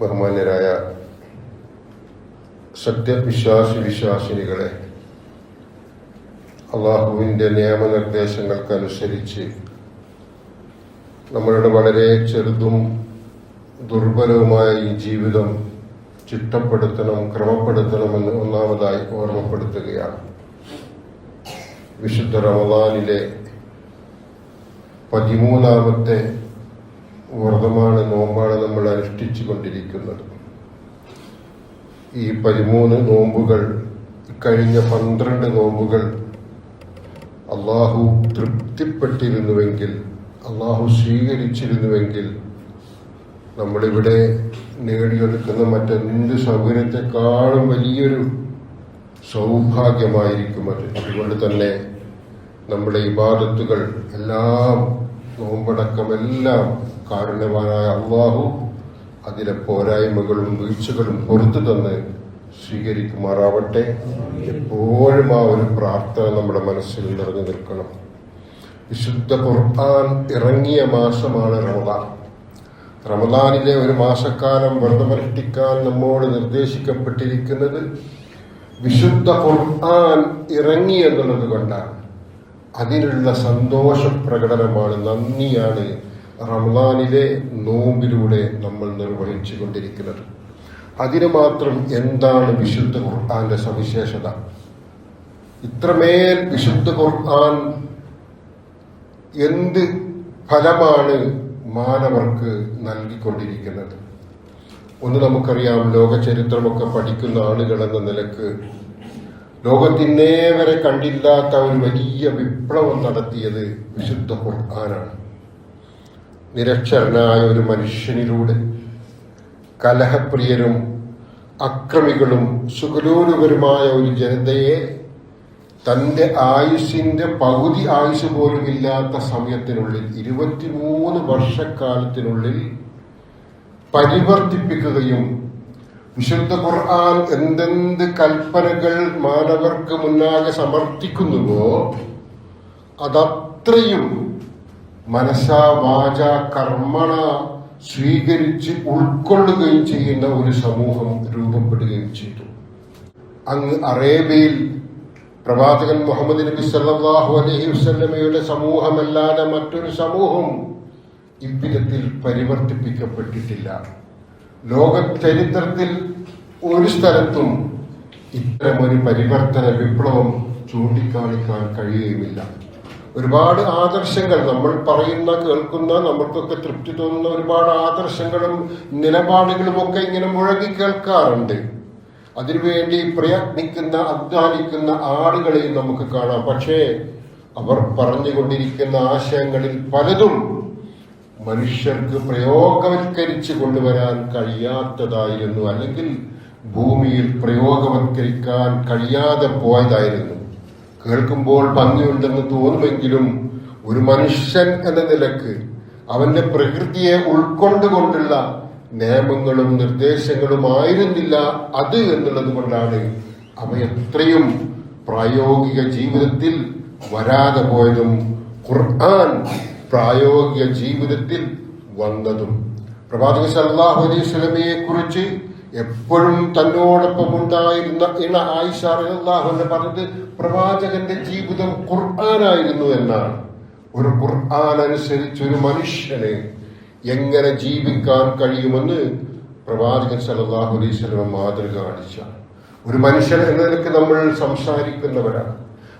ബഹുമാന്യരായ സത്യവിശ്വാസി വിശ്വാസിനികളെ അള്ളാഹുവിന്റെ നിയമനിർദ്ദേശങ്ങൾക്കനുസരിച്ച് നമ്മളുടെ വളരെ ചെറുതും ദുർബലവുമായ ഈ ജീവിതം ചിട്ടപ്പെടുത്തണം ക്രമപ്പെടുത്തണമെന്ന് ഒന്നാമതായി ഓർമ്മപ്പെടുത്തുകയാണ്. വിശുദ്ധ റമദാനിലെ പതിമൂന്നാമത്തെ വ്രതമാണ് നോമ്പാണ് നമ്മൾ അനുഷ്ഠിച്ചു കൊണ്ടിരിക്കുന്നത്. ഈ പതിമൂന്ന് നോമ്പുകൾ കഴിഞ്ഞ പന്ത്രണ്ട് നോമ്പുകൾ അള്ളാഹു തൃപ്തിപ്പെട്ടിരുന്നുവെങ്കിൽ അള്ളാഹു സ്വീകരിച്ചിരുന്നുവെങ്കിൽ നമ്മളിവിടെ നേടിയെടുക്കുന്ന മറ്റെന്ത് സൗകര്യത്തെക്കാളും വലിയൊരു സൗഭാഗ്യമായിരിക്കും അത്. അതുകൊണ്ട് തന്നെ നമ്മുടെ ഇബാദത്തുകൾ എല്ലാം നോമ്പടക്കം എല്ലാം കാരുണ്യവാനായ അള്ളാഹു അതിലെ പോരായ്മകളും വീഴ്ചകളും പുറത്തു തന്ന് സ്വീകരിക്കുമാറാവട്ടെ. എപ്പോഴും ആ ഒരു പ്രാർത്ഥന നമ്മുടെ മനസ്സിൽ നിറഞ്ഞു നിൽക്കണം. വിശുദ്ധ ഖുർആൻ ഇറങ്ങിയ മാസമാണ് റമദാൻ. റമദാനിലെ ഒരു മാസക്കാലം വ്രതമനുഷ്ഠിക്കാൻ നമ്മോട് നിർദ്ദേശിക്കപ്പെട്ടിരിക്കുന്നത് വിശുദ്ധ ഖുർആൻ ഇറങ്ങി എന്നുള്ളത് കൊണ്ടാണ്. അതിനുള്ള സന്തോഷ പ്രകടനമാണ് നന്ദിയാണ് റമദാനിലെ നോമ്പിലൂടെ നമ്മൾ നിർവഹിച്ചു കൊണ്ടിരിക്കുന്നത് അതിന് മാത്രം എന്താണ് വിശുദ്ധ ഖുർആാന്റെ സവിശേഷത? ഇത്രമേൽ വിശുദ്ധ ഖുർആൻ എന്ത് ഫലമാണ് മാനവർക്ക് നൽകിക്കൊണ്ടിരിക്കുന്നത്? ഒന്ന് നമുക്കറിയാം ലോക ചരിത്രമൊക്കെ പഠിക്കുന്ന ആളുകൾ എന്ന നിലയ്ക്ക് ലോകത്തിന്നേ വരെ കണ്ടില്ലാത്ത ഒരു വലിയ വിപ്ലവം നടത്തിയത് വിശുദ്ധ ഖുർആനാണ്. നിരക്ഷരനായ ഒരു മനുഷ്യനിലൂടെ കലഹപ്രിയരും അക്രമികളും സുഖലോലുകരുമായ ഒരു ജനതയെ തന്റെ ആയുസിന്റെ പകുതി ആയുസ് പോലും ഇല്ലാത്ത സമയത്തിനുള്ളിൽ ഇരുപത്തിമൂന്ന് വർഷക്കാലത്തിനുള്ളിൽ പരിവർത്തിപ്പിക്കുകയും വിശുദ്ധ ഖുർആൻ എന്തെന്ത് കൽപ്പനകൾ മാനവർക്ക് മുന്നാകെ സമർപ്പിക്കുന്നുവോ അതത്രയും മനസ്സാ വാച കർമ്മണ സ്വീകരിച്ച് ഉൾക്കൊള്ളുകയും ചെയ്യുന്ന ഒരു സമൂഹം രൂപപ്പെടുകയും ചെയ്തു. അങ്ങ് അറേബ്യയിൽ പ്രവാചകൻ മുഹമ്മദ് നബി സല്ലാഹു അലഹി വസ്ലമയുടെ സമൂഹമല്ലാതെ മറ്റൊരു സമൂഹം ഇவ்விധത്തിൽ പരിവർത്തിപ്പിക്കപ്പെട്ടിട്ടില്ല. ലോക ചരിത്രത്തിൽ ഒരു സ്ഥലത്തും ഇത്തരമൊരു പരിവർത്തന വിപ്ലവം ചൂണ്ടിക്കാണിക്കാൻ കഴിയുകയുമില്ല. ഒരുപാട് ആദർശങ്ങൾ നമ്മൾ പറയുന്ന കേൾക്കുന്ന നമ്മൾക്കൊക്കെ തൃപ്തി തോന്നുന്ന ഒരുപാട് ആദർശങ്ങളും നിലപാടുകളും ഒക്കെ ഇങ്ങനെ മുഴങ്ങി കേൾക്കാറുണ്ട്. അതിനുവേണ്ടി പ്രയത്നിക്കുന്ന അധ്വാനിക്കുന്ന ആളുകളെയും നമുക്ക് കാണാം. പക്ഷേ അവർ പറഞ്ഞുകൊണ്ടിരിക്കുന്ന ആശയങ്ങളിൽ പലതും മനുഷ്യർക്ക് പ്രയോഗവൽക്കരിച്ച് കൊണ്ടുവരാൻ കഴിയാത്തതായിരുന്നു. അല്ലെങ്കിൽ ഭൂമിയിൽ പ്രയോഗവൽക്കരിക്കാൻ കഴിയാതെ പോയതായിരുന്നു. കേൾക്കുമ്പോൾ ഭംഗിയുണ്ടെന്ന് തോന്നുമെങ്കിലും ഒരു മനുഷ്യൻ എന്ന നിലയ്ക്ക് അവന്റെ പ്രകൃതിയെ ഉൾക്കൊണ്ടുകൊണ്ടുള്ള നിയമങ്ങളും നിർദ്ദേശങ്ങളും ആയിരുന്നില്ല അത് എന്നുള്ളത് കൊണ്ടാണ് അവ എത്രയും പ്രായോഗിക ജീവിതത്തിൽ വരാതെ പോയതും ഖുർആൻ പ്രായോഗിക ജീവിതത്തിൽ വന്നതും. പ്രവാചക സല്ലാഹു അലൈഹി സ്വലമയെ കുറിച്ച് എപ്പോഴും തന്നോടൊപ്പം ഉണ്ടായിരുന്ന ഇണ ആയിഷ പറഞ്ഞത് പ്രവാചകന്റെ ജീവിതം ഖുർആനായിരുന്നു എന്നാണ്. ഒരു ഖുർആൻ അനുസരിച്ച് ഒരു മനുഷ്യനെ എങ്ങനെ ജീവിക്കാൻ കഴിയുമെന്ന് പ്രവാചകൻ സല്ലല്ലാഹു അലൈഹി വസല്ലം മാതൃക കാണിച്ച. ഒരു മനുഷ്യൻ എന്ന നിലയ്ക്ക് നമ്മൾ സംസാരിക്കുന്നവരാണ്.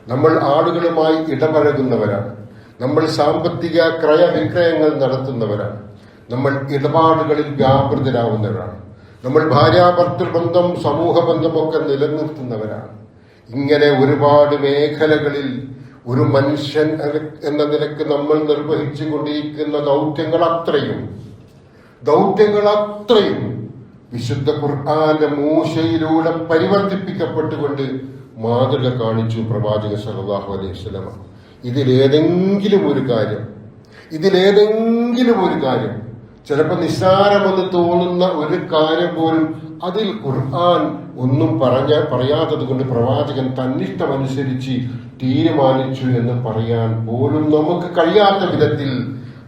നമ്മൾ ആളുകളുമായി ഇടപഴകുന്നവരാണ്. നമ്മൾ സാമ്പത്തിക ക്രയവിക്രയങ്ങൾ നടത്തുന്നവരാണ്. നമ്മൾ ഇടപാടുകളിൽ വ്യാപൃതരാകുന്നവരാണ് നമ്മൾ ഭാര്യാഭർത്തൃബന്ധം സമൂഹ ബന്ധമൊക്കെ നിലനിർത്തുന്നവരാണ്. ഇങ്ങനെ ഒരുപാട് മേഖലകളിൽ ഒരു മനുഷ്യൻ എന്ന നിലയ്ക്ക് നമ്മൾ നിർവഹിച്ചു കൊണ്ടിരിക്കുന്ന ദൗത്യങ്ങൾ അത്രയും ദൗത്യങ്ങൾ അത്രയും വിശുദ്ധ ഖുർആാന്റെ മൂശയിലൂടെ പരിവർത്തിപ്പിക്കപ്പെട്ടുകൊണ്ട് മാതൃക കാണിച്ചു പ്രവാചക സല്ലല്ലാഹു അലൈഹി വസല്ലമ. ഇതിലേതെങ്കിലും ഒരു കാര്യം ഇതിലേതെങ്കിലും ഒരു കാര്യം ചിലപ്പോൾ നിസ്സാരമെന്ന് തോന്നുന്ന ഒരു കാര്യം പോലും അതിൽ ഖുർആൻ ഒന്നും പറഞ്ഞ പറയാത്തത് കൊണ്ട് പ്രവാചകൻ തന്നിഷ്ടമനുസരിച്ച് തീരുമാനിച്ചു എന്ന് പറയാൻ പോലും നമുക്ക് കഴിയാത്ത വിധത്തിൽ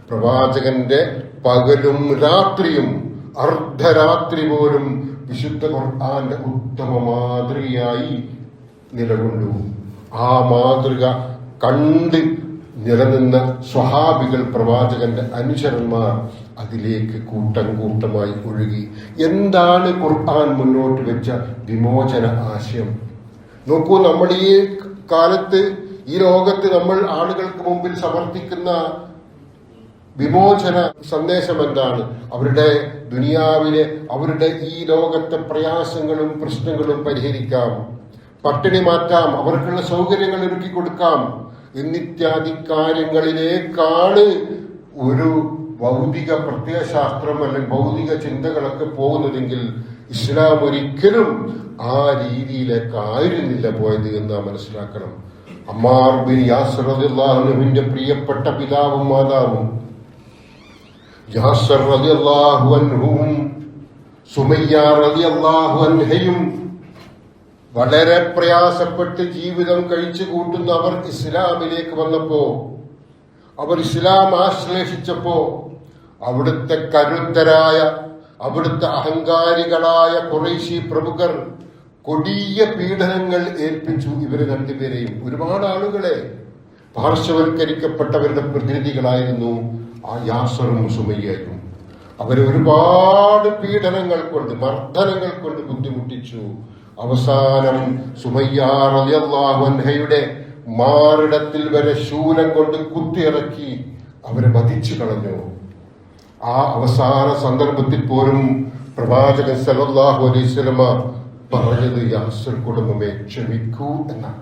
പ്രവാചകന്റെ പകലും രാത്രിയും അർദ്ധരാത്രി പോലും വിശുദ്ധ ഖുർആന്റെ ഉത്തമ മാതൃകയായി നിലകൊണ്ടു. ആ മാതൃക കണ്ട് നിലനിന്ന സ്വഹാബികൾ പ്രവാചകന്റെ അനുചരന്മാർ അതിലേക്ക് കൂട്ടം കൂട്ടമായി ഒഴുകി. എന്താണ് ഖുർആൻ മുന്നോട്ട് വെച്ച വിമോചന ആശയം? നോക്കൂ നമ്മൾ ഈ കാലത്ത് ഈ ലോകത്ത് നമ്മൾ ആളുകൾക്ക് മുമ്പിൽ സമർപ്പിക്കുന്ന വിമോചന സന്ദേശം എന്താണ്? അവരുടെ ദുനിയാവിലെ അവരുടെ ഈ ലോകത്തെ പ്രയാസങ്ങളും പ്രശ്നങ്ങളും പരിഹരിക്കാം. പട്ടിണി മാറ്റാം അവർക്കുള്ള സൗകര്യങ്ങൾ ഒരുക്കി കൊടുക്കാം. എന്നിത്യാദി കാര്യങ്ങളിലേക്കാണ് ഒരു ഭൗതിക പ്രത്യയശാസ്ത്രം അല്ലെങ്കിൽ ഭൗതിക ചിന്തകളൊക്കെ പോകുന്നതെങ്കിൽ ഇസ്ലാം ഒരിക്കലും ആ രീതിയിലേക്ക് ആയിരുന്നില്ല പോയത് എന്ന് മനസ്സിലാക്കണം. അമ്മാർ ബിൻ യാസർ റളിയല്ലാഹുവിന്റെ പ്രിയപ്പെട്ട പിതാവും മാതാവും യാസർ അൻഹുവും സുമയ്യ അൻഹയും വളരെ പ്രയാസപ്പെട്ട് ജീവിതം കഴിച്ചു കൂട്ടുന്ന അവർ ഇസ്ലാമിലേക്ക് വന്നപ്പോ അവർ ഇസ്ലാം ആശ്ലേഷിച്ചപ്പോ അവിടുത്തെ കരുത്തരായ അവിടുത്തെ അഹങ്കാരികളായ കുറേശി പ്രമുഖർ കൊടിയ പീഡനങ്ങൾ ഏൽപ്പിച്ചു ഇവരെ രണ്ടുപേരെയും. ഒരുപാട് ആളുകളെ പാർശ്വവൽക്കരിക്കപ്പെട്ടവരുടെ പ്രതിനിധികളായിരുന്നു ആ യാസറും സുമയ്യായിരുന്നു അവരെ ഒരുപാട് പീഡനങ്ങൾ കൊണ്ട് മർദ്ദനങ്ങൾ കൊണ്ട് ബുദ്ധിമുട്ടിച്ചു. അവസാനം സുമയ്യാറിയാഹുഹയുടെ മാറിടത്തിൽ വരെ ശൂലം കൊണ്ട് കുത്തിയിറക്കി അവരെ വധിച്ചു കളഞ്ഞു. ആ അവസാന സന്ദർഭത്തിൽ പോലും പ്രവാചകൻ സല്ലല്ലാഹു അലൈഹി സ്വലമ പറഞ്ഞത് യാസർ കുടുംബമേ ക്ഷമിക്കൂ എന്നാണ്.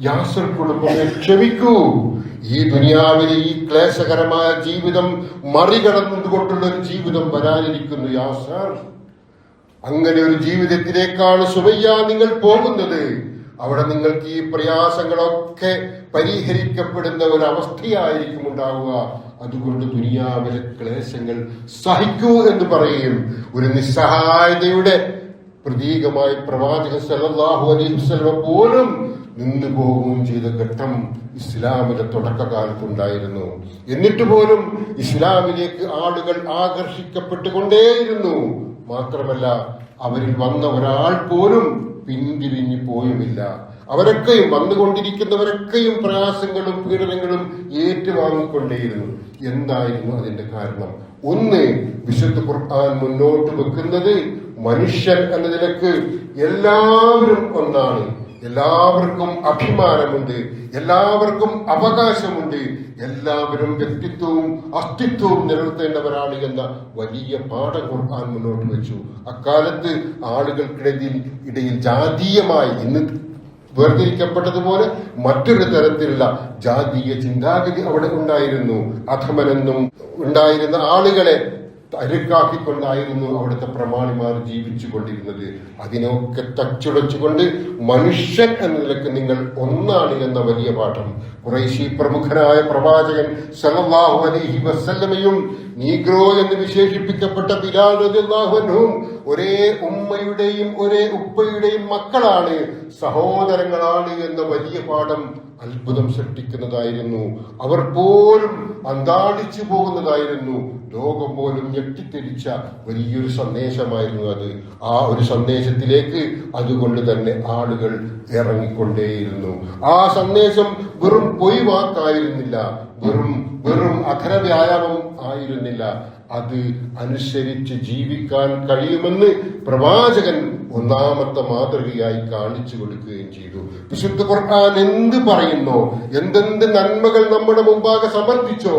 യാസർ കുടുംബമേ ക്ഷമിക്കൂ. ഈ ദുനിയാവിലെ ഈ ക്ലേശകരമായ ജീവിതം മറികടന്നുകൊണ്ടുള്ള ഒരു ജീവിതം വരാനിരിക്കുന്നു യാസർ. അങ്ങനെ ഒരു ജീവിതത്തിലേക്കാണ് സുബയ്യ നിങ്ങൾ പോകുന്നത്. അവിടെ നിങ്ങൾക്ക് ഈ പ്രയാസങ്ങളൊക്കെ പരിഹരിക്കപ്പെടുന്ന ഒരു അവസ്ഥയായിരിക്കും ഉണ്ടാവുക. അതുകൊണ്ട് ദുനിയാവിലെ ക്ലേശങ്ങൾ സഹിക്കൂ എന്ന് പറയുകയും ഒരു നിസ്സഹായതയുടെ പ്രതീകമായി പ്രവാചക സല്ലല്ലാഹു അലൈഹി വസല്ലം പോലും നിന്നു പോകുകയും ചെയ്ത ഘട്ടം ഇസ്ലാമിന്റെ തുടക്കകാലത്തുണ്ടായിരുന്നു എന്നിട്ട് പോലും ഇസ്ലാമിലേക്ക് ആളുകൾ ആകർഷിക്കപ്പെട്ടുകൊണ്ടേയിരുന്നു. മാത്രമല്ല അവരിൽ വന്ന ഒരാൾ പോലും പിന്തിരിഞ്ഞു പോയുമില്ല. അവരൊക്കെയും വന്നുകൊണ്ടിരിക്കുന്നവരൊക്കെയും പ്രയാസങ്ങളും പീഡനങ്ങളും ഏറ്റുവാങ്ങിക്കൊണ്ടേയിരുന്നു. എന്തായിരുന്നു അതിന്റെ കാരണം? ഒന്ന് വിശുദ്ധ ഖുർആൻ മുന്നോട്ട് വെക്കുന്നത് മനുഷ്യൻ എന്ന നിലയ്ക്ക് എല്ലാവരും ഒന്നാണ്. എല്ലാവർക്കും അഭിമാനമുണ്ട്. എല്ലാവർക്കും അവകാശമുണ്ട്. എല്ലാവരും വ്യക്തിത്വവും അസ്തിത്വവും നിലനിർത്തേണ്ടവരാണ് എന്ന വലിയ പാഠം ഖുർആൻ മുന്നോട്ട് വെച്ചു. അക്കാലത്ത് ആളുകൾക്കിടയിൽ ഇടയിൽ ജാതീയമായി ഇന്ന് വേർതിരിക്കപ്പെട്ടതുപോലെ മറ്റൊരു തരത്തിലുള്ള ജാതീയ ചിന്താഗതി അവിടെ ഉണ്ടായിരുന്നു. അധമനെന്നും ഉണ്ടായിരുന്ന ആളുകളെ അരുക്കാക്കിക്കൊണ്ടായിരുന്നു അവിടുത്തെ പ്രമാണിമാർ ജീവിച്ചു കൊണ്ടിരുന്നത് അതിനൊക്കെ തച്ചുടച്ചുകൊണ്ട് മനുഷ്യൻ എന്ന നിലയ്ക്ക് നിങ്ങൾ ഒന്നാണ് എന്ന വലിയ പാഠം. കുറേശി പ്രമുഖനായ പ്രവാചകൻ സല്ലല്ലാഹു അലൈഹി വസല്ലമയും നീഗ്രോ എന്ന് വിശേഷിപ്പിക്കപ്പെട്ട ബിലാൽ അൻഹും ഒരേ ഉമ്മയുടെയും ഒരേ ഉപ്പയുടെയും മക്കളാണ് സഹോദരങ്ങളാണ് എന്ന വലിയ പാഠം അത്ഭുതം സൃഷ്ടിക്കുന്നതായിരുന്നു. അവർ പോലും അന്താളിച്ചു പോകുന്നതായിരുന്നു. ലോകം പോലും ഞെട്ടിത്തിരിച്ച വലിയൊരു സന്ദേശമായിരുന്നു അത്. ആ ഒരു സന്ദേശത്തിലേക്ക് അതുകൊണ്ട് തന്നെ ആളുകൾ ഇറങ്ങിക്കൊണ്ടേയിരുന്നു. ആ സന്ദേശം വെറും പൊയ് വാക്കായിരുന്നില്ല. വെറും വെറും അധര വ്യായാമം ആയിരുന്നില്ല. അത് അനുസരിച്ച് ജീവിക്കാൻ കഴിയുമെന്ന് പ്രവാചകൻ ഒന്നാമത്തെ മാതൃകയായി കാണിച്ചു കൊടുക്കുകയും ചെയ്തു. വിശുദ്ധ ഖുർആൻ എന്ത് പറയുന്നോ? എന്തെന്ത് നന്മകൾ നമ്മുടെ മുമ്പാകെ സമർപ്പിച്ചോ?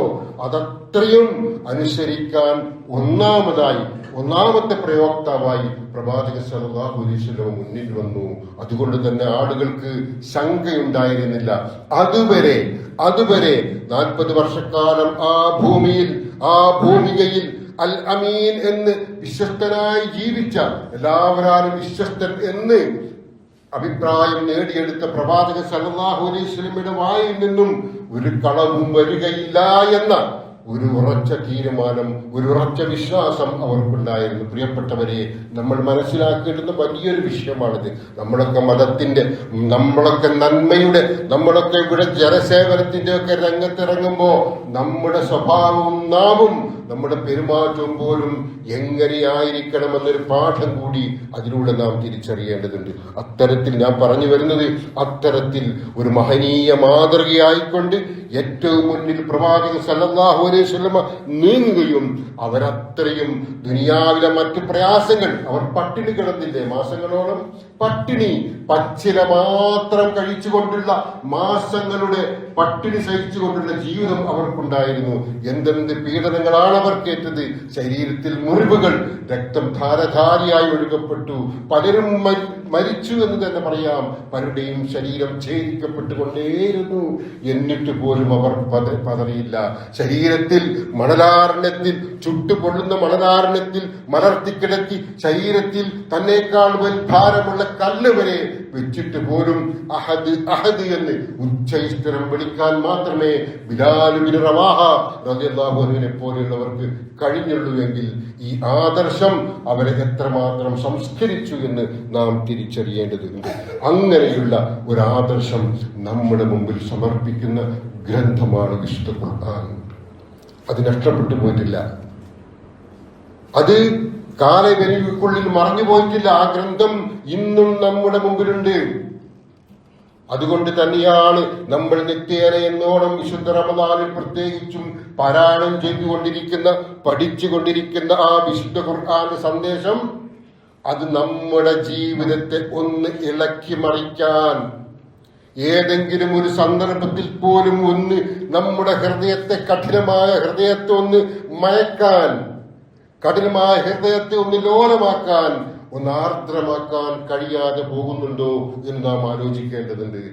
അതത്രയും അനുസരിക്കാൻ ഒന്നാമതായി ഒന്നാമത്തെ പ്രയോക്താവായി പ്രവാചക വസല്ലം മുന്നിൽ വന്നു. അതുകൊണ്ട് തന്നെ ആളുകൾക്ക് ശങ്കയുണ്ടായിരുന്നില്ല. അതുവരെ അതുവരെ നാൽപ്പത് വർഷക്കാലം ആ ഭൂമിയിൽ ആ ഭൂമികയിൽ അൽ അമീൻ എന്ന് വിശ്വസ്തനായി ജീവിച്ച എല്ലാവരും വിശ്വസ്തൻ എന്ന് അഭിപ്രായം നേടിയെടുത്ത പ്രവാചക വസല്ലമയുടെ വായിൽ നിന്നും ഒരു കളവും വരികയില്ല എന്ന ഒരു ഉറച്ച തീരുമാനം ഒരു ഉറച്ച വിശ്വാസം അവർക്കുണ്ടായിരുന്നു. പ്രിയപ്പെട്ടവരെ നമ്മൾ മനസ്സിലാക്കേണ്ടുന്ന വലിയൊരു വിഷയമാണിത്. നമ്മളൊക്കെ മതത്തിന്റെ നമ്മളൊക്കെ നന്മയുടെ നമ്മളൊക്കെ ഇവിടെ ജനസേവനത്തിന്റെ ഒക്കെ രംഗത്തിറങ്ങുമ്പോ നമ്മുടെ സ്വഭാവവും നാവും നമ്മുടെ പെരുമാറ്റം പോലും എങ്ങനെയായിരിക്കണമെന്നൊരു പാഠം കൂടി അതിലൂടെ നാം തിരിച്ചറിയേണ്ടതുണ്ട്. അത്തരത്തിൽ ഞാൻ പറഞ്ഞു വരുന്നത് അത്തരത്തിൽ ഒരു മഹനീയ മാതൃകയായിക്കൊണ്ട് ഏറ്റവും മുന്നിൽ പ്രവാചകൻ സല്ലല്ലാഹു അലൈഹി സ്വലമ നീങ്ങുകയും അവരത്രയും ദുനിയാവിലെ മറ്റു പ്രയാസങ്ങൾ അവർ പട്ടിണി കിടന്നില്ലേ? മാസങ്ങളോളം പട്ടിണി. പച്ചില മാത്രം കഴിച്ചുകൊണ്ടുള്ള മാസങ്ങളുടെ പട്ടിണി സഹിച്ചുകൊണ്ടുള്ള ജീവിതം അവർക്കുണ്ടായിരുന്നു. എന്തെന്ത് പീഡനങ്ങളാണ് അവർക്കേറ്റത് ശരീരത്തിൽ മുറിവുകൾ രക്തം ധാരധാരിയായി ഒഴുകപ്പെട്ടു. പലരും മരിച്ചു എന്ന് തന്നെ പറയാം. പലരുടെയും ശരീരം ഛേദിക്കപ്പെട്ടുകൊണ്ടേയിരുന്നു. എന്നിട്ട് പോലും അവർ പത- പതറിയില്ല. ശരീരത്തിൽ മണലാരണ്യത്തിൽ ചുട്ടുപൊള്ളുന്ന മണലാരണ്യത്തിൽ മലർത്തിക്കിടത്തി ശരീരത്തിൽ തന്നേക്കാൾ വൽ ഭാരമുള്ള കല്ല് വരെ വെച്ചിട്ട് പോലും അഹദ് അഹദ് എന്ന് ഉച്ചൈസ്തരം വിളിക്കാൻ മാത്രമേ ബിലാലുബിന് റവാഹ റബിയാഹുവിനെ പോലെയുള്ളവർക്ക് കഴിഞ്ഞുള്ളൂവെങ്കിൽ ഈ ആദർശം അവരെ എത്രമാത്രം സംസ്കരിച്ചു എന്ന് നാം തിരിച്ചറിയേണ്ടതുണ്ട്. അങ്ങനെയുള്ള ഒരു ആദർശം നമ്മുടെ മുമ്പിൽ സമർപ്പിക്കുന്ന ഗ്രന്ഥമാണ് വിശുദ്ധ ഖുർആൻ. അത് നഷ്ടപ്പെട്ടു പോയിട്ടില്ല. അത് കാലവരിക്കുള്ളിൽ മറഞ്ഞു പോയിട്ടില്ല ആ ഗ്രന്ഥം ഇന്നും നമ്മുടെ മുമ്പിലുണ്ട്. അതുകൊണ്ട് തന്നെയാണ് നമ്മൾ നിത്യേന എന്നോണം വിശുദ്ധ റമദാനിൽ പ്രത്യേകിച്ചും പാരായണം ചെയ്തുകൊണ്ടിരിക്കുന്ന പഠിച്ചുകൊണ്ടിരിക്കുന്ന ആ വിശുദ്ധ ഖുർആൻ സന്ദേശം അത് നമ്മുടെ ജീവിതത്തെ ഒന്ന് ഇളക്കി മറിക്കാൻ. ഏതെങ്കിലും ഒരു സന്ദർഭത്തിൽ പോലും ഒന്ന് നമ്മുടെ ഹൃദയത്തെ കഠിനമായ ഹൃദയത്തെ ഒന്ന് മയക്കാൻ. കഠിനമായ ഹൃദയത്തെ ഒന്ന് ലോലമാക്കാൻ ഒന്ന് ആർദ്രമാക്കാൻ കഴിയാതെ പോകുന്നുണ്ടോ എന്ന് നാം ആലോചിക്കേണ്ടതുണ്ട്.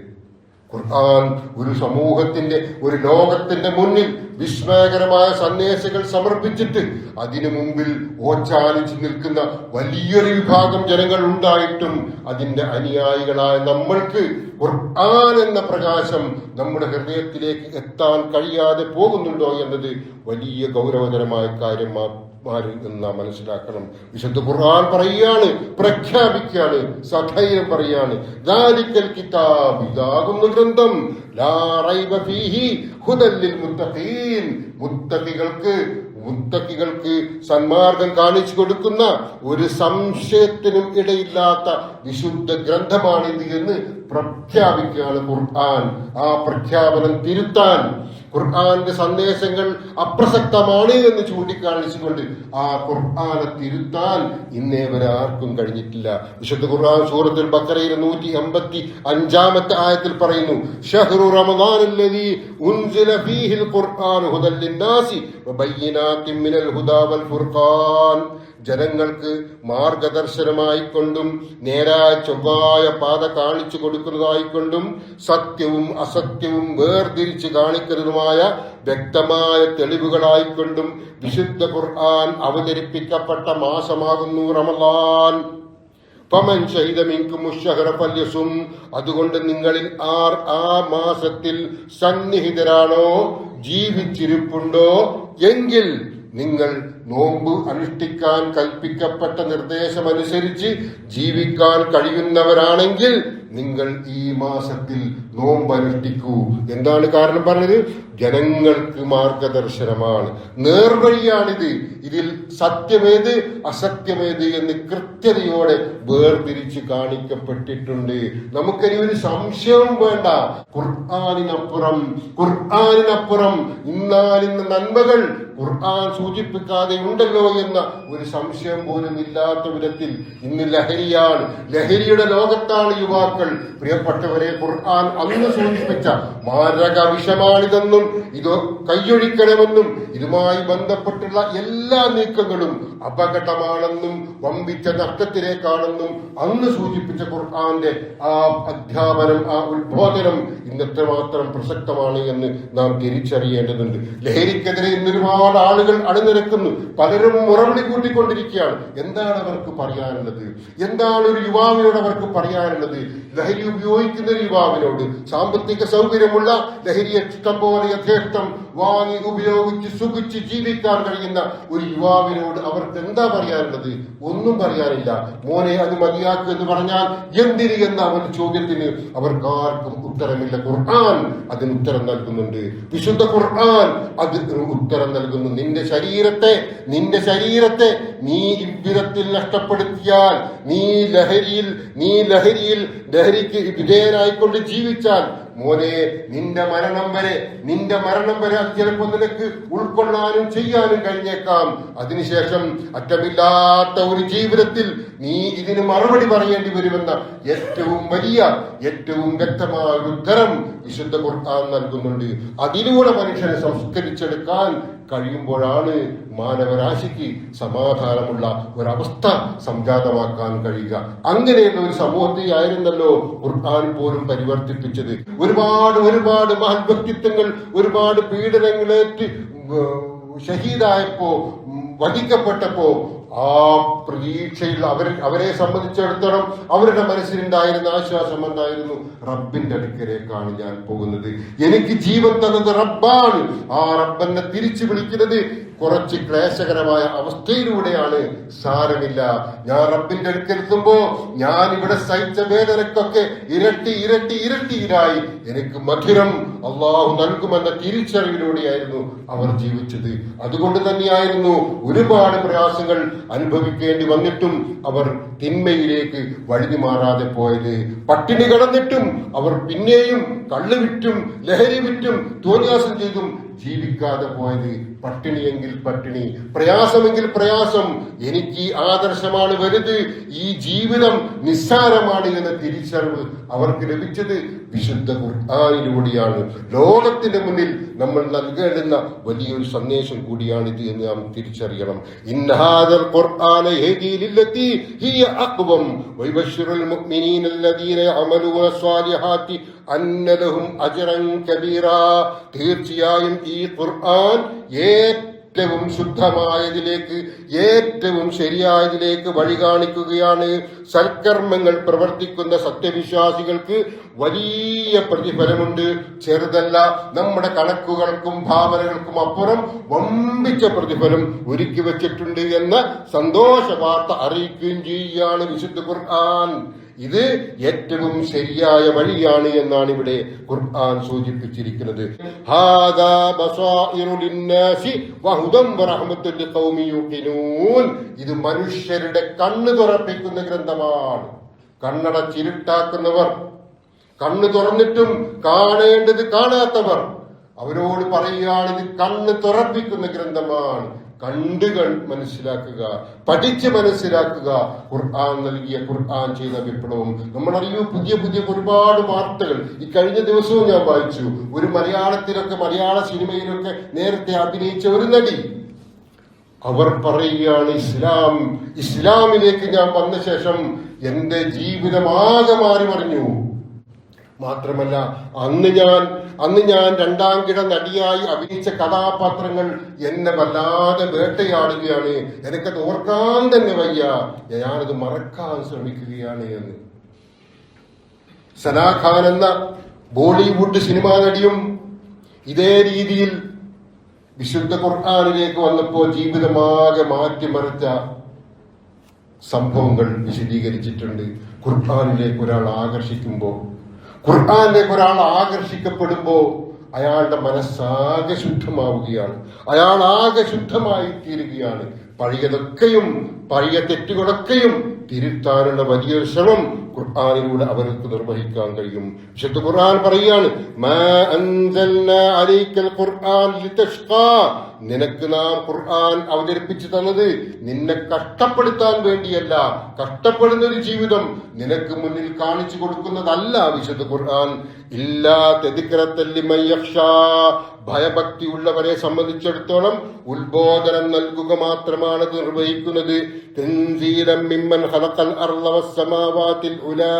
ഖുർആൻ ഒരു സമൂഹത്തിന്റെ ഒരു ലോകത്തിന്റെ മുന്നിൽ വിസ്മയകരമായ സന്ദേശങ്ങൾ സമർപ്പിച്ചിട്ട് അതിനു മുമ്പിൽ ഓച്ചാലിച്ച് നിൽക്കുന്ന വലിയൊരു വിഭാഗം ജനങ്ങൾ ഉണ്ടായിട്ടും അതിന്റെ അനുയായികളായ നമ്മൾക്ക് ഖുർആൻ എന്ന പ്രകാശം നമ്മുടെ ഹൃദയത്തിലേക്ക് എത്താൻ കഴിയാതെ പോകുന്നുണ്ടോ എന്നത് വലിയ ഗൗരവകരമായ കാര്യം മാ- മാറി എന്ന് നാം മനസ്സിലാക്കണം. വിശുദ്ധ ഖുർആൻ പറയുകയാണ് പ്രഖ്യാപിക്കുകയാണ് സധൈര്യം പറയാണ്. ദാലിക്കൽ കിതാബ് ഇതാകുന്ന ഗ്രന്ഥം. ലാ റൈബ ഫീഹി ഹുദല്ലിൽ ലിൽ മുത്തഖീൻ. മുത്തഖികൾക്ക് മുത്തക്കികൾക്ക് സന്മാർഗം കാണിച്ചു കൊടുക്കുന്ന ഒരു സംശയത്തിനും ഇടയില്ലാത്ത വിശുദ്ധ ഗ്രന്ഥമാണിത് എന്ന് പ്രഖ്യാപിക്കുകയാണ് ഖുർആൻ. ആ പ്രഖ്യാപനം തിരുത്താൻ ഖുർആാന്റെ സന്ദേശങ്ങൾ അപ്രസക്തമാണ് എന്ന് ചൂണ്ടിക്കാണിച്ചുകൊണ്ട് ആ ഖുർആാനെ തിരുത്താൻ ഇന്നേ വരെ ആർക്കും കഴിഞ്ഞിട്ടില്ല. വിശുദ്ധ ഖുർആൻ സൂറത്തുൽ ബക്കറയിൽ നൂറ്റി എൺപത്തി അഞ്ചാമത്തെ ആയത്തിൽ പറയുന്നു ഷഹ്റു റമദാനല്ലദീ ഉൻസില ഫീഹിൽ ഖുർആൻ ഹുദല്ലിന്നാസി മിനൽ ഹുദാ വൽ ഫുർഖാൻ. ജനങ്ങൾക്ക് മാർഗദർശനമായിക്കൊണ്ടും നേരായ ചൊവ്വായ പാത കാണിച്ചു കൊടുക്കുന്നതായിക്കൊണ്ടും സത്യവും അസത്യവും വേർതിരിച്ച് കാണിക്കുന്നതുമായ വ്യക്തമായ തെളിവുകളായിക്കൊണ്ടും വിശുദ്ധ ഖുർആൻ അവതരിപ്പിക്കപ്പെട്ട മാസമാകുന്നു റമലാൻ പമൻ ശൈതമിങ്കും അതുകൊണ്ട് നിങ്ങളിൽ ആർ ആ മാസത്തിൽ സന്നിഹിതരാണോ? ജീവിച്ചിരിപ്പുണ്ടോ? എങ്കിൽ നിങ്ങൾ നോമ്പ് അനുഷ്ഠിക്കാൻ കൽപ്പിക്കപ്പെട്ട നിർദ്ദേശമനുസരിച്ച് ജീവിക്കാൻ കഴിയുന്നവരാണെങ്കിൽ നിങ്ങൾ ഈ മാസത്തിൽ നോമ്പ് അനുഷ്ഠിക്കൂ. എന്താണ് കാരണം പറഞ്ഞത്? ജനങ്ങൾക്ക് മാർഗദർശനമാണ്. നേർവഴിയാണിത്. ഇതിൽ സത്യമേത് അസത്യമേത് എന്ന് കൃത്യതയോടെ വേർതിരിച്ച് കാണിക്കപ്പെട്ടിട്ടുണ്ട്. നമുക്കിനി ഒരു സംശയവും വേണ്ട. ഖുർആാനിനപ്പുറം ഖുർആാനിനപ്പുറം ഇന്നാലിന്ന നന്മകൾ ഖുർആൻ സൂചിപ്പിക്കാതെ ഉണ്ടല്ലോ എന്ന ഒരു സംശയം പോലും ഇല്ലാത്ത വിധത്തിൽ ഇന്ന് ലഹരിയാണ്. ലഹരിയുടെ ലോകത്താണ് യുവാക്കൾ. പ്രിയപ്പെട്ടവരെ ഖുർആൻ അന്ന് സൂചിപ്പിച്ച മാരക വിഷമാണിതെന്നും ഇത് കൈയൊഴിക്കണമെന്നും ഇതുമായി ബന്ധപ്പെട്ടുള്ള എല്ലാ നീക്കങ്ങളും അപകടമാണെന്നും വമ്പിച്ച നഷ്ടത്തിലേക്കാണെന്നും അന്ന് സൂചിപ്പിച്ച ഖുർആന്റെ ആ അധ്യാപനം ആ ഉത്ബോധനം ഇന്നത്തെ മാത്രം പ്രസക്തമാണ് എന്ന് നാം തിരിച്ചറിയേണ്ടതുണ്ട്. ലഹരിക്കെതിരെ ഇന്ന് ഒരുപാട് ആളുകൾ അണിനിരക്കുന്നു. പലരും മുറവിളി കൂട്ടിക്കൊണ്ടിരിക്കുകയാണ്. എന്താണ് അവർക്ക് പറയാനുള്ളത്? എന്താണ് ഒരു യുവാവിനോട് അവർക്ക് പറയാനുള്ളത്? ലഹരി ഉപയോഗിക്കുന്ന ഒരു യുവാവിനോട് സാമ്പത്തിക സൗകര്യമുള്ള ലഹരിയെ ഇഷ്ടം പോലെ യഥേഷ്ടം വാങ്ങി ഉപയോഗിച്ച് സുഖിച്ച് ജീവിക്കാൻ കഴിയുന്ന ഒരു യുവാവിനോട് അവർക്ക് എന്താ പറയാനുള്ളത്? ഒന്നും പറയാനില്ല. മോനെ അത് മതിയാക്കുക എന്ന് പറഞ്ഞാൽ എന്തിന് എന്ന അവൻ ചോദ്യത്തിന് അവർക്കാർക്കും ഉത്തരമില്ല. ഖുർആൻ അതിന് ഉത്തരം നൽകുന്നുണ്ട്. വിശുദ്ധ ഖുർആൻ അതിന് ഉത്തരം നൽകുന്നു നിന്റെ ശരീരത്തെ നിന്റെ ശരീരത്തെ നീ ഇவ்விധത്തിൽ നഷ്ടപ്പെടുത്തിയാൽ നീ ലഹരിയിൽ നീ ലഹരിയിൽ ലഹരിക്ക് വിധേയനായിക്കൊണ്ട് ജീവിച്ചാൽ മോനെ നിന്റെ മരണം വരെ നിന്റെ മരണം വരെ ചിലപ്പോൾ നിനക്ക് ഉൾക്കൊള്ളാനും ചെയ്യാനും കഴിഞ്ഞേക്കാം. അതിനുശേഷം അറ്റമില്ലാത്ത ഒരു ജീവിതത്തിൽ നീ ഇതിന് മറുപടി പറയേണ്ടി വരുമെന്ന ഏറ്റവും വലിയ ഏറ്റവും വ്യക്തമായ ഒരു ഉത്തരം വിശുദ്ധ ഖുർആൻ നൽകുന്നുണ്ട്. അതിലൂടെ മനുഷ്യനെ സംസ്കരിച്ചെടുക്കാൻ കഴിയുമ്പോഴാണ് മാനവരാശിക്ക് സമാധാനമുള്ള ഒരവസ്ഥ സംജാതമാക്കാൻ കഴിയുക. അങ്ങനെയുള്ള ഒരു സമൂഹത്തെ ആയിരുന്നല്ലോ ഖുർആൻ പോലും പരിവർത്തിപ്പിച്ചത്. ഒരുപാട് ഒരുപാട് മഹൽ വ്യക്തിത്വങ്ങൾ ഒരുപാട് പീഡനങ്ങളേറ്റ് ഷഹീദായപ്പോ വഹിക്കപ്പെട്ടപ്പോ ആ പ്രതീക്ഷയിൽ അവർ അവരെ സംബന്ധിച്ചിടത്തോളം അവരുടെ മനസ്സിലുണ്ടായിരുന്ന ആശ്വാസം എന്തായിരുന്നു? റബ്ബിന്റെ അടുക്കലേക്കാണ് ഞാൻ പോകുന്നത്. എനിക്ക് ജീവൻ തന്നത് റബ്ബാണ്. ആ റബ്ബെന്നെ തിരിച്ചു വിളിക്കുന്നത് കുറച്ച് ക്ലേശകരമായ അവസ്ഥയിലൂടെയാണ് സാരമില്ല. ഞാൻ റബ്ബിന്റെ അടുക്കെത്തുമ്പോ ഞാൻ ഇവിടെ സഹിച്ച വേദനക്കൊക്കെ ഇരട്ടി ഇരട്ടി ഇരട്ടിയിലായി എനിക്ക് മധുരം അള്ളാഹു നൽകുമെന്ന തിരിച്ചറിവിലൂടെയായിരുന്നു അവർ ജീവിച്ചത്. അതുകൊണ്ട് തന്നെയായിരുന്നു ഒരുപാട് പ്രയാസങ്ങൾ അനുഭവിക്കേണ്ടി വന്നിട്ടും അവർ തിന്മയിലേക്ക് വഴുതി മാറാതെ പോയത്. പട്ടിണി കടന്നിട്ടും അവർ പിന്നെയും കള്ളു വിറ്റും ലഹരി വിറ്റും തോന്നിയാസം ചെയ്തും ജീവിക്കാതെ പോയത്. പട്ടിണിയെങ്കിൽ പട്ടിണി പ്രയാസമെങ്കിൽ പ്രയാസം എനിക്ക് ഈ ആദർശമാണ് വലുത് ഈ ജീവിതം നിസ്സാരമാണ് എന്ന തിരിച്ചറിവ് അവർക്ക് ലഭിച്ചത് വിശുദ്ധ ഖുർആാനിലൂടെയാണ്. ലോകത്തിന്റെ മുന്നിൽ നമ്മൾ നൽകേണ്ടുന്ന വലിയൊരു സന്ദേശം കൂടിയാണിത് എന്ന് നാം തിരിച്ചറിയണം. യഹ്ദീ ഹിയ യഅമലൂന അന്ന അജറം കബീറ. തീർച്ചയായും ഈ ഖുർആൻ ഏറ്റവും ശുദ്ധമായതിലേക്ക് ഏറ്റവും ശരിയായതിലേക്ക് വഴി കാണിക്കുകയാണ്. സൽക്കർമ്മങ്ങൾ പ്രവർത്തിക്കുന്ന സത്യവിശ്വാസികൾക്ക് വലിയ പ്രതിഫലമുണ്ട്. ചെറുതല്ല നമ്മുടെ കണക്കുകൾക്കും ഭാവനകൾക്കും അപ്പുറം വമ്പിച്ച പ്രതിഫലം ഒരുക്കി വെച്ചിട്ടുണ്ട് എന്ന സന്തോഷ വാർത്ത അറിയിക്കുകയും ചെയ്യുകയാണ് വിശുദ്ധ ഖുർആൻ. ഇത് ഏറ്റവും ശരിയായ വഴിയാണ് എന്നാണ് ഇവിടെ ഖുർആൻ സൂചിപ്പിച്ചിരിക്കുന്നത്. ഇത് മനുഷ്യരുടെ കണ്ണ് തുറപ്പിക്കുന്ന ഗ്രന്ഥമാണ്. കണ്ണടച്ചിരുട്ടാക്കുന്നവർ കണ്ണ് തുറന്നിട്ടും കാണേണ്ടത് കാണാത്തവർ അവരോട് പറയുകയാണ് ഇത് കണ്ണ് തുറപ്പിക്കുന്ന ഗ്രന്ഥമാണ്. കണ്ടുകൾ മനസ്സിലാക്കുക പഠിച്ച് മനസ്സിലാക്കുക. ഖുർആൻ നൽകിയ ഖുർആൻ ചെയ്ത വിപ്ലവം. നമ്മളറിയൂ പുതിയ പുതിയ ഒരുപാട് വാർത്തകൾ. ഈ കഴിഞ്ഞ ദിവസവും ഞാൻ വായിച്ചു. ഒരു മലയാളത്തിലൊക്കെ മലയാള സിനിമയിലൊക്കെ നേരത്തെ അഭിനയിച്ച ഒരു നടി. അവർ പറയുകയാണ് ഇസ്ലാം ഇസ്ലാമിലേക്ക് ഞാൻ വന്ന ശേഷം എന്റെ ജീവിതമാകെ മാറി മറിഞ്ഞു മാത്രമല്ല അന്ന് ഞാൻ അന്ന് ഞാൻ രണ്ടാം കിട നടിയായി അഭിനയിച്ച കഥാപാത്രങ്ങൾ എന്നെ വല്ലാതെ വേട്ടയാടുകയാണ്. എനിക്കത് ഓർക്കാൻ തന്നെ വയ്യ. ഞാനത് മറക്കാൻ ശ്രമിക്കുകയാണ് എന്ന്. സനാ ഖാൻ എന്ന ബോളിവുഡ് സിനിമാ നടിയും ഇതേ രീതിയിൽ വിശുദ്ധ ഖുർആാനിലേക്ക് വന്നപ്പോൾ ജീവിതമാകെ മാറ്റിമറിച്ച സംഭവങ്ങൾ വിശദീകരിച്ചിട്ടുണ്ട്. ഖുർആാനിലേക്ക് ഒരാൾ ആകർഷിക്കുമ്പോൾ ഖുർആാനിലേക്ക് ഒരാൾ ആകർഷിക്കപ്പെടുമ്പോൾ അയാളുടെ മനസ്സാകെ ശുദ്ധമാവുകയാണ്. അയാൾ ആകെ ശുദ്ധമായി തീരുകയാണ് പഴയതൊക്കെയും പഴയ തെറ്റുകളൊക്കെയും തിരുത്താനുള്ള വലിയൊരു ശ്രമം ഖുർആാനിലൂടെ അവർക്ക് നിർവഹിക്കാൻ കഴിയും. വിശുദ്ധ ഖുർആൻ ലിതഷ്ഖാ. നിനക്ക് നാം ഖുർആൻ അവതരിപ്പിച്ചു തന്നത് നിന്നെ കഷ്ടപ്പെടുത്താൻ വേണ്ടിയല്ല കഷ്ടപ്പെടുന്ന ഒരു ജീവിതം നിനക്ക് മുന്നിൽ കാണിച്ചു കൊടുക്കുന്നതല്ല വിശുദ്ധ ഖുർആൻ. ഇല്ലാ തെതിക്കരത്തല്ലിമയ്യക്ഷാ ഭയഭക്തി ഉള്ളവരെ സംബന്ധിച്ചിടത്തോളം ഉത്ബോധനം നൽകുക മാത്രമാണ് നിർവഹിക്കുന്നത്. തൻസീലം മിമ്മൻ അർള വസ്സമാവാത്തിൽ ഉലാ.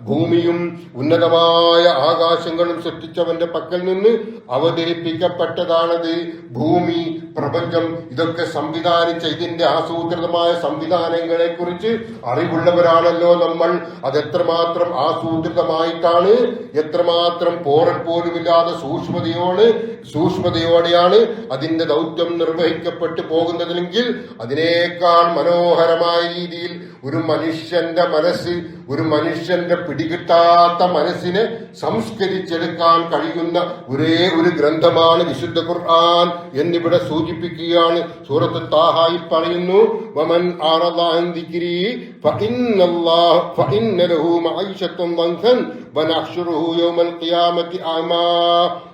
ഭൂമിയും ഉന്നതമായ ആകാശങ്ങളും സൃഷ്ടിച്ചവന്റെ പക്കൽ നിന്ന് അവതരിപ്പിക്കപ്പെട്ടതാണത് ഭൂമി പ്രപഞ്ചം. ഇതൊക്കെ സംവിധാനിച്ച ഇതിന്റെ ആസൂത്രിതമായ സംവിധാനങ്ങളെ കുറിച്ച് അറിവുള്ളവരാണല്ലോ നമ്മൾ. അതെത്രമാത്രം ആസൂത്രിതമായിട്ടാണ് എത്രമാത്രം പോറൽ പോലുമില്ലാതെ സൂക്ഷ്മതയോട് സൂക്ഷ്മതയോടെയാണ് അതിന്റെ ദൗത്യം നിർവഹിക്കപ്പെട്ടു പോകുന്നതെങ്കിൽ അതിനേക്കാൾ മനോഹരമായ രീതിയിൽ ഒരു മനുഷ്യന്റെ മനസ്സ് ഒരു മനുഷ്യന്റെ പിടികിട്ടാത്ത മനസ്സിനെ സംസ്കരിച്ചെടുക്കാൻ കഴിയുന്ന ഒരേ ഒരു ഗ്രന്ഥമാണ് വിശുദ്ധ ഖുർആൻ എന്നിവിടെ സൂചിപ്പിക്കുകയാണ്. സൂറത്ത് താഹായി പറയുന്നു വമൻ അറദ അമാ.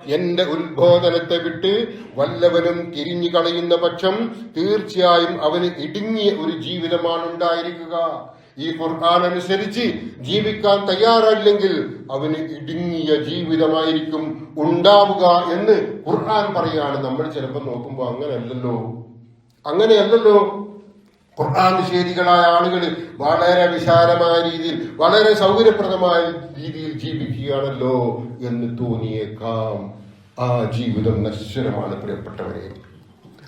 എന്റെ ഉത്ബോധനത്തെ വിട്ട് വല്ലവനും തിരിഞ്ഞു കളയുന്ന പക്ഷം തീർച്ചയായും അവന് ഇടുങ്ങിയ ഒരു ജീവിതമാണ് ഉണ്ടായിരിക്കുക ഈ ഖുർആൻ അനുസരിച്ച് ജീവിക്കാൻ തയ്യാറല്ലെങ്കിൽ അവന് ഇടുങ്ങിയ ജീവിതമായിരിക്കും ഉണ്ടാവുക എന്ന് ഖുർആൻ പറയാണ്. നമ്മൾ ചിലപ്പോൾ നോക്കുമ്പോൾ അങ്ങനെയല്ലല്ലോ. അങ്ങനെയല്ലല്ലോ. ഖുർആൻ നിഷേധികളായ ആളുകൾ വളരെ വിശാലമായ രീതിയിൽ വളരെ സൗകര്യപ്രദമായ രീതിയിൽ ജീവിക്കുകയാണല്ലോ എന്ന് തോന്നിയേക്കാം. ആ ജീവിതം നശ്വരമാണ് പ്രിയപ്പെട്ടവരെ.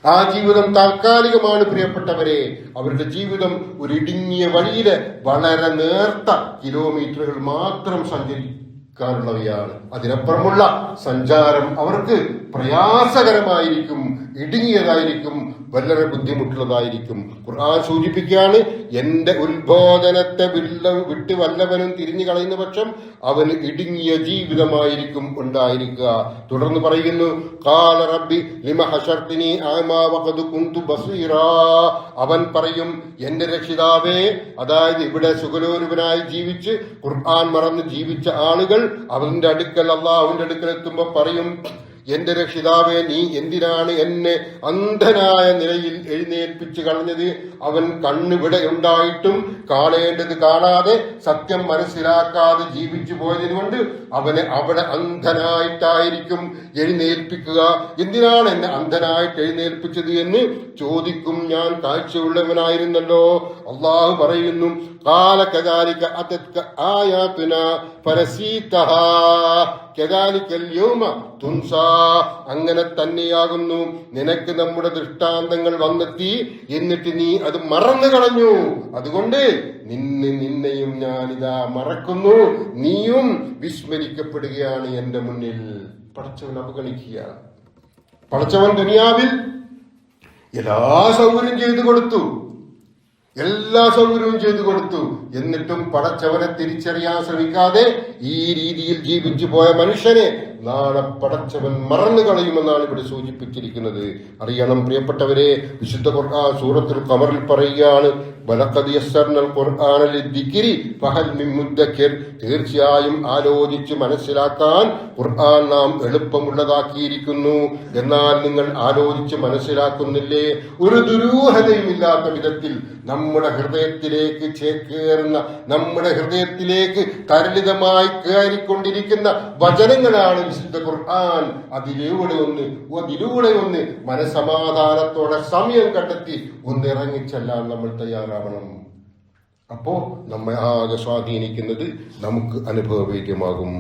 ആ ജീവിതം താൽക്കാലികമാണ് പ്രിയപ്പെട്ടവരെ. അവരുടെ ജീവിതം ഒരു ഇടുങ്ങിയ വഴിയിൽ വളരെ നേർത്ത കിലോമീറ്ററുകൾ മാത്രം സഞ്ചരിക്കാനുള്ളവയാണ്. അതിനപ്പുറമുള്ള സഞ്ചാരം അവർക്ക് പ്രയാസകരമായിരിക്കും ഇടുങ്ങിയതായിരിക്കും. വളരെ ബുദ്ധിമുട്ടുള്ളതായിരിക്കും. ഖുർആൻ സൂചിപ്പിക്കുകയാണ് എന്റെ ഉത്ബോധനത്തെ വിട്ട് വല്ലവനും തിരിഞ്ഞു കളയുന്ന പക്ഷം അവന് ഇടുങ്ങിയ ജീവിതമായിരിക്കും ഉണ്ടായിരിക്കുക. തുടർന്ന് പറയുന്നു കാല റബ്ബി ലിമ കുന്തു ബസീറാ. അവൻ പറയും എന്റെ രക്ഷിതാവേ അതായത് ഇവിടെ സുഖലോരുവനായി ജീവിച്ച് ഖുർആൻ മറന്ന് ജീവിച്ച ആളുകൾ അവന്റെ അടുക്കൽ അള്ളാഹുവിന്റെ അടുക്കൽ എത്തുമ്പോൾ പറയും എന്റെ രക്ഷിതാവെ നീ എന്തിനാണ് എന്നെ അന്ധനായ നിലയിൽ എഴുന്നേൽപ്പിച്ചു കളഞ്ഞത്? അവൻ കണ്ണിവിടെ ഉണ്ടായിട്ടും കാണേണ്ടത് കാണാതെ സത്യം മനസ്സിലാക്കാതെ ജീവിച്ചു പോയതിന് കൊണ്ട് അവനെ അവിടെ അന്ധനായിട്ടായിരിക്കും എഴുന്നേൽപ്പിക്കുക. എന്തിനാണ് എന്നെ അന്ധനായിട്ട് എഴുന്നേൽപ്പിച്ചത് എന്ന് ചോദിക്കും. ഞാൻ കാഴ്ചയുള്ളവനായിരുന്നല്ലോ. അള്ളാഹു പറയുന്നു കാലകാലിക അതത്ക ആയാതുന ഫനസീതഹാ. തുൻസാ. അങ്ങനെ തന്നെയാകുന്നു. നിനക്ക് നമ്മുടെ ദൃഷ്ടാന്തങ്ങൾ വന്നെത്തി. എന്നിട്ട് നീ അത് മറന്നു കളഞ്ഞു. അതുകൊണ്ട് നിന്നെ നിന്നെയും ഞാനിതാ മറക്കുന്നു. നീയും വിസ്മരിക്കപ്പെടുകയാണ് എന്റെ മുന്നിൽ. പടച്ചവൻ അവഗണിക്കുക. പടച്ചവൻ ദുനിയാവിൽ എല്ലാ സൗകര്യം ചെയ്തു കൊടുത്തു. എല്ലാ സൗകര്യവും ചെയ്തു കൊടുത്തു. എന്നിട്ടും പടച്ചവനെ തിരിച്ചറിയാൻ ശ്രമിക്കാതെ ഈ രീതിയിൽ ജീവിച്ചു പോയ മനുഷ്യനെ നാളെ പടച്ചവൻ മറന്നു കളയുമെന്നാണ് ഇവിടെ സൂചിപ്പിച്ചിരിക്കുന്നത്. അറിയണം പ്രിയപ്പെട്ടവരെ വിശുദ്ധ ഖുർആൻ സൂറത്തുൽ ഖമറിൽ പറയുകയാണ് തീർച്ചയായും ആലോചിച്ച് മനസ്സിലാക്കാൻ ഖുർആൻ നാം എളുപ്പമുള്ളതാക്കിയിരിക്കുന്നു. എന്നാൽ നിങ്ങൾ ആലോചിച്ച് മനസ്സിലാക്കുന്നില്ലേ? ഒരു ദുരൂഹതയും ഇല്ലാത്ത വിധത്തിൽ നമ്മുടെ ഹൃദയത്തിലേക്ക് ചേക്കേറുന്ന നമ്മുടെ ഹൃദയത്തിലേക്ക് തരളിതമായി കയറിക്കൊണ്ടിരിക്കുന്ന വചനങ്ങളാണ് വിശുദ്ധ ഖുർആൻ. അതിലൂടെ ഒന്ന് അതിലൂടെ ഒന്ന് മനസമാധാനത്തോടെ സമയം കണ്ടെത്തി ഒന്നിറങ്ങിച്ചെല്ലാൻ നമ്മൾ തയ്യാറാവണം. അപ്പോ നമ്മെ ആകെ സ്വാധീനിക്കുന്നത് നമുക്ക് അനുഭവവേദ്യമാകും.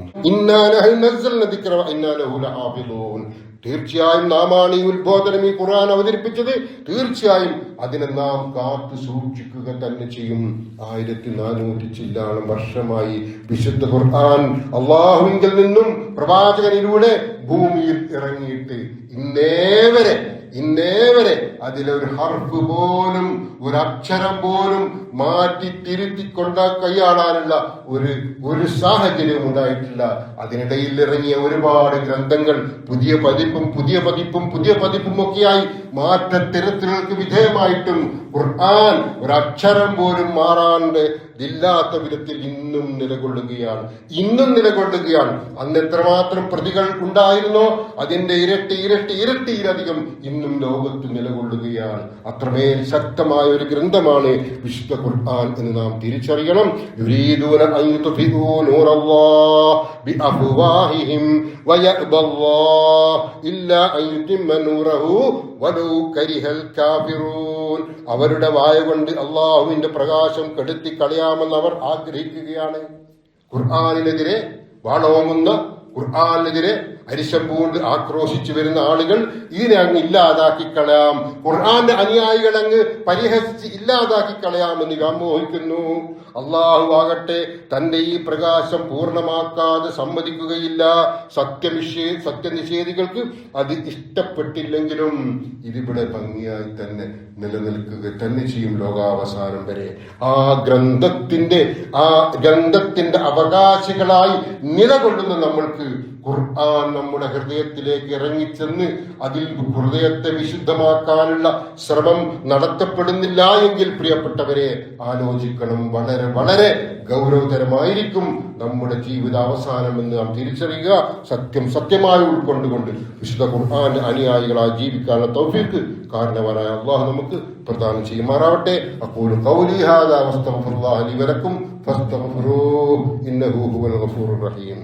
തീർച്ചയായും നാമാണ് ഈ ഉത്ബോധനം ഈ ഖുർആൻ അവതരിപ്പിച്ചത്. തീർച്ചയായും അതിനെ നാം കാത്തു സൂക്ഷിക്കുക തന്നെ ചെയ്യും. ആയിരത്തി നാനൂറ്റി ചില്ലാണ് വർഷമായി വിശുദ്ധ ഖുർആൻ അള്ളാഹുവിങ്കിൽ നിന്നും പ്രവാചകനിലൂടെ ഭൂമിയിൽ ഇറങ്ങിയിട്ട് ഇന്നേവരെ ഇന്നേവരെ അതിലൊരു ഹർഫ് പോലും ഒരു അക്ഷരം പോലും മാറ്റി തിരുത്തി കൊണ്ട കൈയാടാനുള്ള ഒരു ഒരു സാഹചര്യം ഉണ്ടായിട്ടില്ല. അതിനിടയിൽ ഇറങ്ങിയ ഒരുപാട് ഗ്രന്ഥങ്ങൾ പുതിയ പതിപ്പും പുതിയ പതിപ്പും പുതിയ പതിപ്പും ഒക്കെയായി മാറ്റത്തിരത്തുകൾക്ക് വിധേയമായിട്ടും ഖുർആൻ ഒരക്ഷരം പോലും മാറാണ്ട് ഇല്ലാത്ത വിധത്തിൽ ഇന്നും നിലകൊള്ളുകയാണ്. ഇന്നും നിലകൊള്ളുകയാണ്. അന്ന് എത്രമാത്രം പ്രതികൾ ഉണ്ടായിരുന്നോ അതിന്റെ ഇരട്ടി ഇരട്ടി ഇരട്ടിയിലധികം ഇന്നും ലോകത്ത് നിലകൊള്ളുകയാണ്. അത്രമേൽ ശക്തമായ ഒരു ഗ്രന്ഥമാണ് വിശുദ്ധ ഖുർആൻ എന്ന് നാം തിരിച്ചറിയണം. യുരീദൂന അൻ യുത്ഫിഊ നൂറല്ലാഹ് ബിഅഫ്വാഹിഹിം വയഅബ അല്ലാഹ് ഇല്ലാ അൻ യുതിമ്മ നൂറഹു വലൗ കരിഹൽ കാഫിറൂൻ. അവരുടെ വായ കൊണ്ട് അള്ളാഹുവിന്റെ പ്രകാശം കെടുത്തി കളയാമെന്ന് അവർ ആഗ്രഹിക്കുകയാണ്. ഖുർആാനിനെതിരെ വാണോങ്ങുന്ന ഖുർആാനെതിരെ അരിശം പൂണ്ട് ആക്രോശിച്ചു വരുന്ന ആളുകൾ ഇതിനെ അങ്ങ് ഇല്ലാതാക്കി കളയാം. ഖുർആന്റെ അനുയായികൾ അങ്ങ് പരിഹസിച്ച് ഇല്ലാതാക്കി കളയാമെന്ന് വ്യാമോഹിക്കുന്നു അള്ളാഹു ആകട്ടെ തന്റെ ഈ പ്രകാശം പൂർണമാക്കാതെ സമ്മതിക്കുകയില്ല. സത്യനിഷേ സത്യനിഷേധികൾക്ക് അത് ഇഷ്ടപ്പെട്ടില്ലെങ്കിലും ഇതിവിടെ ഭംഗിയായി തന്നെ നിലനിൽക്കുക തന്നെ ചെയ്യും ലോകാവസാനം വരെ. ആ ഗ്രന്ഥത്തിന്റെ ആ ഗ്രന്ഥത്തിന്റെ അവകാശികളായി നിലകൊള്ളുന്ന നമ്മൾക്ക് ഖുർആൻ നമ്മുടെ ഹൃദയത്തിലേക്ക് ഇറങ്ങിച്ചെന്ന് അതിൽ ഹൃദയത്തെ വിശുദ്ധമാക്കാനുള്ള ശ്രമം നടത്തപ്പെടുന്നില്ല എങ്കിൽ പ്രിയപ്പെട്ടവരെ ആലോചിക്കണം. വളരെ വളരെ ഗൗരവതരമായിരിക്കും നമ്മുടെ ജീവിത അവസാനം എന്ന് നാം തിരിച്ചറിയുക. സത്യം സത്യമായി ഉൾക്കൊണ്ടുകൊണ്ട് വിശുദ്ധ ഖുർആൻ അനുയായികളായി ജീവിക്കാനുള്ള തൗഫീക്ക് കാരണവരായ അള്ളാഹു നമുക്ക് പ്രദാനം ചെയ്യുമാറാവട്ടെ. അപ്പോൾ ഖൗലി ഹാദാ വസ്തഗ്ഫിറുല്ലാഹ ലി വലക്കും ഫസ്തഗ്ഫിറൂഹു ഇന്നഹു ഹുവൽ ഗഫൂറുർ റഹീം.